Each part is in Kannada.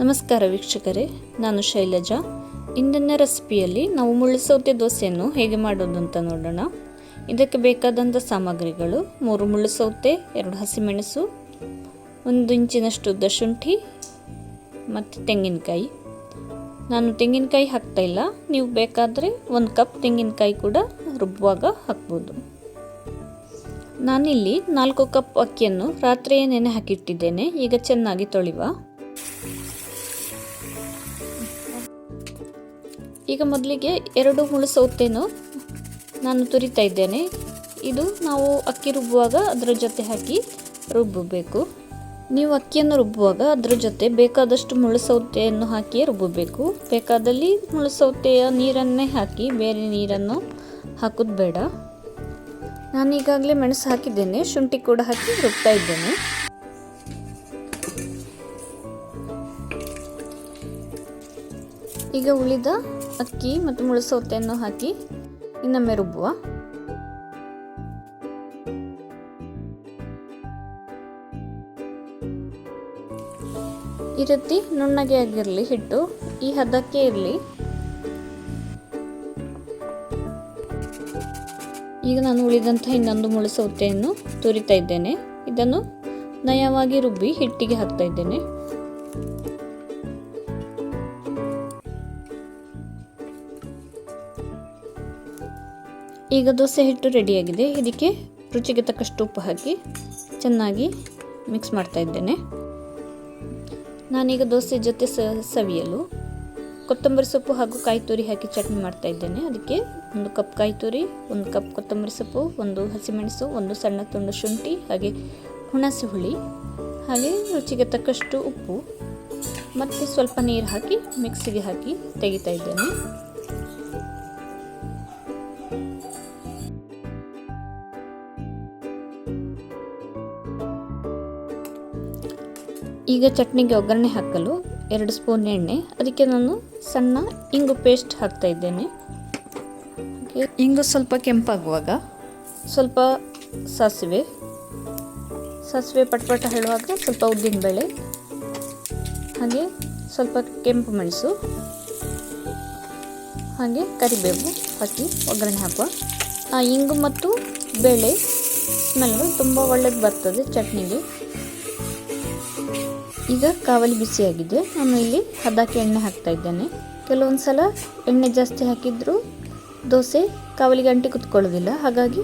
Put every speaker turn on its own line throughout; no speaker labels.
ನಮಸ್ಕಾರ ವೀಕ್ಷಕರೇ, ನಾನು ಶೈಲಜಾ. ಇಂದಿನ ರೆಸಿಪಿಯಲ್ಲಿ ನಾವು ಮುಳ್ಳುಸೌತೆ ದೋಸೆಯನ್ನು ಹೇಗೆ ಮಾಡೋದು ಅಂತ ನೋಡೋಣ. ಇದಕ್ಕೆ ಬೇಕಾದಂಥ ಸಾಮಗ್ರಿಗಳು ಮೂರು ಮುಳ್ಳುಸೌತೆ, ಎರಡು ಹಸಿಮೆಣಸು, ಒಂದು ಇಂಚಿನಷ್ಟು ಉದ್ದ ಶುಂಠಿ ಮತ್ತು ತೆಂಗಿನಕಾಯಿ. ನಾನು ತೆಂಗಿನಕಾಯಿ ಹಾಕ್ತಾ ಇಲ್ಲ, ನೀವು ಬೇಕಾದರೆ ಒಂದು ಕಪ್ ತೆಂಗಿನಕಾಯಿ ಕೂಡ ರುಬ್ಬುವಾಗ ಹಾಕ್ಬೋದು. ನಾನಿಲ್ಲಿ ನಾಲ್ಕು ಕಪ್ ಅಕ್ಕಿಯನ್ನು ರಾತ್ರಿಯೇ ನೆನೆ ಹಾಕಿಟ್ಟಿದ್ದೇನೆ, ಈಗ ಚೆನ್ನಾಗಿ ತೊಳೆಯುವ ಈಗ ಮೊದಲಿಗೆ ಎರಡು ಮುಳು ನಾನು ತುರಿತಾ ಇದ್ದೇನೆ. ಇದು ನಾವು ಅಕ್ಕಿ ರುಬ್ಬುವಾಗ ಅದರ ಜೊತೆ ಹಾಕಿ ರುಬ್ಬಬೇಕು. ನೀವು ಅಕ್ಕಿಯನ್ನು ರುಬ್ಬುವಾಗ ಅದರ ಜೊತೆ ಬೇಕಾದಷ್ಟು ಮುಳುಸೌತೆಯನ್ನು ಹಾಕಿ ರುಬ್ಬಬೇಕು. ಬೇಕಾದಲ್ಲಿ ಮುಳುಸೌತೆಯ ನೀರನ್ನೇ ಹಾಕಿ ಬೇರೆ ನೀರನ್ನು ಹಾಕೋದು ಬೇಡ. ನಾನು ಈಗಾಗಲೇ ಮೆಣಸು ಹಾಕಿದ್ದೇನೆ. ಶುಂಠಿ ಕೂಡ ಹಾಕಿ ರುಬ್ತಾ ಇದ್ದೇನೆ. ಈಗ ಉಳಿದ ಅಕ್ಕಿ ಮತ್ತು ಮುಳುಸೌತೆಯನ್ನು ಹಾಕಿ ಇನ್ನೊಮ್ಮೆ ರುಬ್ಬುವ. ಈ ರೀತಿ ನುಣ್ಣಗೆ ಆಗಿರಲಿ, ಹಿಟ್ಟು ಈ ಹದಕ್ಕೆ ಇರಲಿ. ಈಗ ನಾನು ಉಳಿದಂತಹ ಇನ್ನೊಂದು ಮುಳುಸೌತೆಯನ್ನು ತುರಿತಾ ಇದ್ದೇನೆ. ಇದನ್ನು ನಯವಾಗಿ ರುಬ್ಬಿ ಹಿಟ್ಟಿಗೆ ಹಾಕ್ತಾ ಇದ್ದೇನೆ. ಈಗ ದೋಸೆ ಹಿಟ್ಟು ರೆಡಿಯಾಗಿದೆ. ಇದಕ್ಕೆ ರುಚಿಗೆ ತಕ್ಕಷ್ಟು ಉಪ್ಪು ಹಾಕಿ ಚೆನ್ನಾಗಿ ಮಿಕ್ಸ್ ಮಾಡ್ತಾ ಇದ್ದೇನೆ. ನಾನೀಗ ದೋಸೆ ಜೊತೆ ಸವಿಯಲು ಕೊತ್ತಂಬರಿ ಸೊಪ್ಪು ಹಾಗೂ ಕಾಯಿ ತುರಿ ಹಾಕಿ ಚಟ್ನಿ ಮಾಡ್ತಾ ಇದ್ದೇನೆ. ಅದಕ್ಕೆ ಒಂದು ಕಪ್ ಕಾಯಿ ತುರಿ, ಒಂದು ಕಪ್ ಕೊತ್ತಂಬರಿ ಸೊಪ್ಪು, ಒಂದು ಹಸಿಮೆಣಸು, ಒಂದು ಸಣ್ಣ ತುಂಡು ಶುಂಠಿ, ಹಾಗೆ ಹುಣಸೆ ಹುಳಿ, ಹಾಗೆ ರುಚಿಗೆ ತಕ್ಕಷ್ಟು ಉಪ್ಪು, ಮತ್ತು ಸ್ವಲ್ಪ ನೀರು ಹಾಕಿ ಮಿಕ್ಸಿಗೆ ಹಾಕಿ ತೆಗಿತಾ ಇದ್ದೇನೆ. ಈಗ ಚಟ್ನಿಗೆ ಒಗ್ಗರಣೆ ಹಾಕಲು ಎರಡು ಸ್ಪೂನ್ ಎಣ್ಣೆ ಅದಕ್ಕೆ ನಾನು ಸಣ್ಣ ಇಂಗು ಪೇಸ್ಟ್ ಹಾಕ್ತಾ ಇದ್ದೇನೆ. ಇಂಗು ಸ್ವಲ್ಪ ಕೆಂಪಾಗುವಾಗ? ಸ್ವಲ್ಪ ಸಾಸಿವೆ. ಸಾಸಿವೆ ಪಟ್ಪಟ ಹೇಳುವಾಗ ಸ್ವಲ್ಪ ಉದ್ದಿನಬೇಳೆ ಹಾಗೆ ಸ್ವಲ್ಪ ಕೆಂಪು ಮೆಣಸು ಹಾಗೆ ಕರಿಬೇವು ಹಾಕಿ ಒಗ್ಗರಣೆ ಹಾಕುವ. ಆ ಇಂಗು ಮತ್ತು ಬೇಳೆ ಸ್ಮೆಲ್ಲು ತುಂಬ ಒಳ್ಳೇದು ಬರ್ತದೆ ಚಟ್ನಿಗೆ. ಈಗ ಕಾವಲಿ ಬಿಸಿಯಾಗಿದೆ. ನಾನು ಇಲ್ಲಿ ಹದಕ್ಕೆ ಎಣ್ಣೆ ಹಾಕ್ತಾ ಇದ್ದೇನೆ. ಕೆಲವೊಂದು ಸಲ ಎಣ್ಣೆ ಜಾಸ್ತಿ ಹಾಕಿದರೂ ದೋಸೆ ಕಾವಲಿಗೆ ಅಂಟಿ ಕುತ್ಕೊಳ್ಳೋದಿಲ್ಲ. ಹಾಗಾಗಿ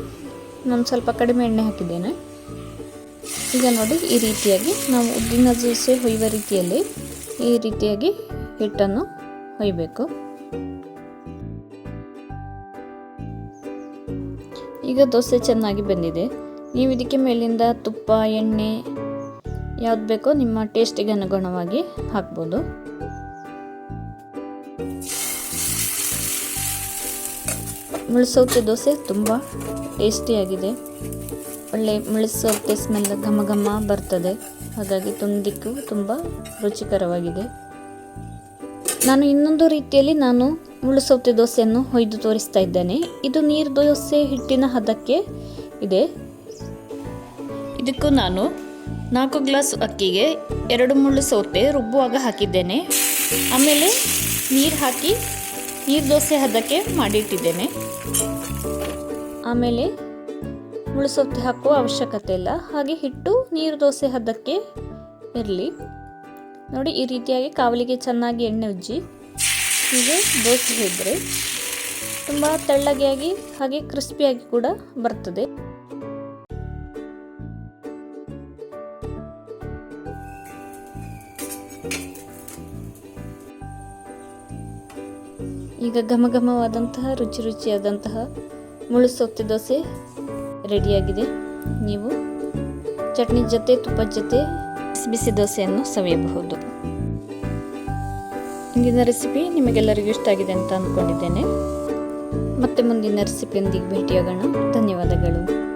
ನಾನು ಸ್ವಲ್ಪ ಕಡಿಮೆ ಎಣ್ಣೆ ಹಾಕಿದ್ದೇನೆ. ಈಗ ನೋಡಿ ಈ ರೀತಿಯಾಗಿ ನಾವು ಉದ್ದಿನ ದೋಸೆ ಹೊಯ್ಯುವ ರೀತಿಯಲ್ಲಿ ಈ ರೀತಿಯಾಗಿ ಹಿಟ್ಟನ್ನು ಹೊಯ್ಬೇಕು. ಈಗ ದೋಸೆ ಚೆನ್ನಾಗಿ ಬಂದಿದೆ. ನೀವು ಇದಕ್ಕೆ ಮೇಲಿಂದ ತುಪ್ಪ, ಎಣ್ಣೆ ಯಾವ್ದು ಬೇಕೋ ನಿಮ್ಮ ಟೇಸ್ಟಿಗೆ ಅನುಗುಣವಾಗಿ ಹಾಕ್ಬೋದು. ಮುಳ್ಸೌತೆ ದೋಸೆ ತುಂಬ ಟೇಸ್ಟಿಯಾಗಿದೆ. ಒಳ್ಳೆ ಮುಳ್ಸೌತೆ ಸ್ಮೆಲ್ ಘಮ ಘಮ ಬರ್ತದೆ. ಹಾಗಾಗಿ ತುಂಬಿಕ್ಕೂ ತುಂಬ ರುಚಿಕರವಾಗಿದೆ. ನಾನು ಇನ್ನೊಂದು ರೀತಿಯಲ್ಲಿ ನಾನು ಮುಳುಸೌತೆ ದೋಸೆಯನ್ನು ಹೊಯ್ದು ತೋರಿಸ್ತಾ ಇದ್ದೇನೆ. ಇದು ನೀರು ದೋಸೆ ಹಿಟ್ಟಿನ ಹದಕ್ಕೆ ಇದೆ. ಇದಕ್ಕೂ ನಾನು ನಾಲ್ಕು ಗ್ಲಾಸ್ ಅಕ್ಕಿಗೆ ಎರಡು ಮುಳ್ಳು ಸೌತೆ ರುಬ್ಬುವಾಗ ಹಾಕಿದ್ದೇನೆ. ಆಮೇಲೆ ನೀರು ಹಾಕಿ ನೀರು ದೋಸೆ ಹದಕ್ಕೆ ಮಾಡಿಟ್ಟಿದ್ದೇನೆ. ಆಮೇಲೆ ಮುಳ್ಳು ಸೌತೆ ಹಾಕುವ ಅವಶ್ಯಕತೆ ಇಲ್ಲ. ಹಾಗೆ ಹಿಟ್ಟು ನೀರು ದೋಸೆ ಹದಕ್ಕೆ ಇರಲಿ. ನೋಡಿ ಈ ರೀತಿಯಾಗಿ ಕಾವಲಿಗೆ ಚೆನ್ನಾಗಿ ಎಣ್ಣೆ ಉಜ್ಜಿ ಹೀಗೆ ದೋಸೆ ಇದ್ದರೆ ತುಂಬ ತೆಳ್ಳಗೆ ಆಗಿ ಹಾಗೆ ಕ್ರಿಸ್ಪಿಯಾಗಿ ಕೂಡ ಬರ್ತದೆ. ಈಗ ಘಮ ಘಮವಾದಂತಹ ರುಚಿ ರುಚಿಯಾದಂತಹ ಮುಳು ಸೊತ್ತೆ ದೋಸೆ ರೆಡಿಯಾಗಿದೆ. ನೀವು ಚಟ್ನಿ ಜೊತೆ ತುಪ್ಪದ ಜೊತೆ ಬಿಸಿ ಬಿಸಿ ದೋಸೆಯನ್ನು ಸವಿಯಬಹುದು. ಇಂದಿನ ರೆಸಿಪಿ ನಿಮಗೆಲ್ಲರಿಗೂ ಇಷ್ಟ ಆಗಿದೆ ಅಂತ ಅಂದ್ಕೊಂಡಿದ್ದೇನೆ. ಮತ್ತೆ ಮುಂದಿನ ರೆಸಿಪಿಯೊಂದಿಗೆ ಭೇಟಿಯಾಗೋಣ. ಧನ್ಯವಾದಗಳು.